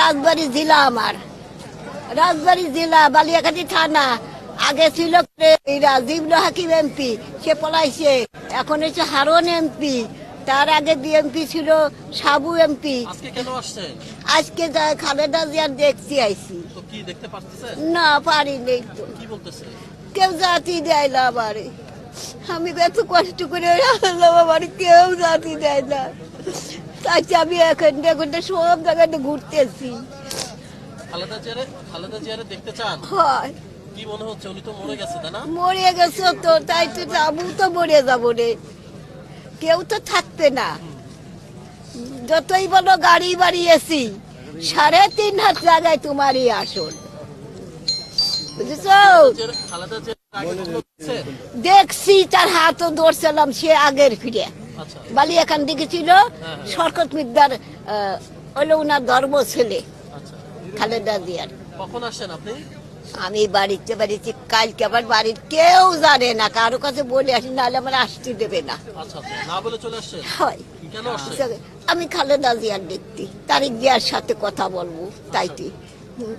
রাজবাড়ি জেলা আমার। রাজবাড়ি জেলা বালিয়াঘাটি থানা। আগে ছিল রাজীব হাকিম এমপি সে পলাইছে। এখন হচ্ছে হারন এমপি। তার আগে বিএমপি ছিল সাবু এমপি। আজকে খালেদা জিয়ার দেখছি পারতেছেন? না পারি নেই তো কেউ জাতি দেয় না আমারে। আমি এত কষ্ট করে আসলাম আমার কেউ জাতি দেয় না। তাই আমি এখন এখন সব জায়গাতে ঘুরতেছি। খালেদা জিয়ারে খালেদা জিয়ারে দেখতে চান? হয়। কি মনে হচ্ছে? উনি তো মরে গেছে তাই না? মরে গেছে তো তাই তো মরে যাব রে। কেউ তো থাকবে না। যতই বলো গাড়ি বাড়ি এসি সাড়ে তিন হাত জায়গায় তোমারই আসল বুঝেছ? দেখছি তার হাতও ধরছিলাম সে আগের ফিরে। আচ্ছা। বালি এখান থেকে ছিল শরকত মিদ্দার হলো ওনার ধর্ম ছেলে আচ্ছা। খালেদা জিয়ার। কখন আসছেন আপনি? আমি বাড়িতে বাড়িতে কালকে আবার বাড়ির কেউ জানে না কারও কাছে বলে আসি নাহলে আমার আসতে দেবে না। আচ্ছা আমি খালেদা জিয়ার দেখতি তারিক জিয়ার সাথে কথা বলব তাইতে হুম।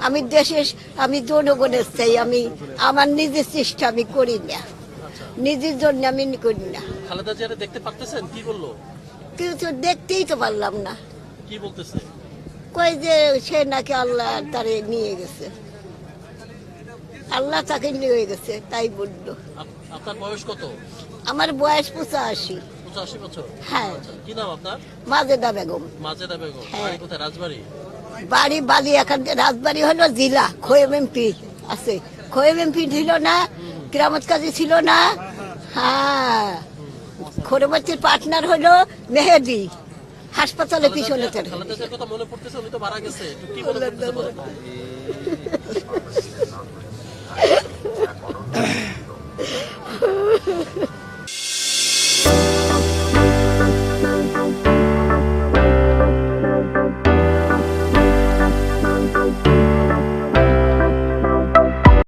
আমি দেশের আমি জনগণের চাই আমি আমার নিজের চেষ্টা আমি করি না। নিজের জন্য আমি করি না। খালেদা জিয়ারে দেখতে পারতেছেন? কি বলল? কিন্তু দেখতেই তো পারলাম না। কি বলতেছে? কই যে সে নাকি আল্লাহ তারে নিয়ে গেছে। আল্লাহ তাকে নিয়ে গেছে তাই বলল। আপনার বয়স কত? আমার বয়স পঁচাশি। পঁচাশি বছর? হ্যাঁ। আচ্ছা কি নাম আপনার? মাজেদা বেগম। মাজেদা বেগম। হ্যাঁ। কোথায়? রাজবাড়ি? বাড়ি বাড়ি এখান থেকে রাজবাড়ি হলো জিলা খোয়েব এমপি আছে। খোয়েব এমপি ছিল না কেরামত কাজী ছিল না। হ্যাঁ খোরবতির পার্টনার হলো মেহেদি হাসপাতালে পিছনে তার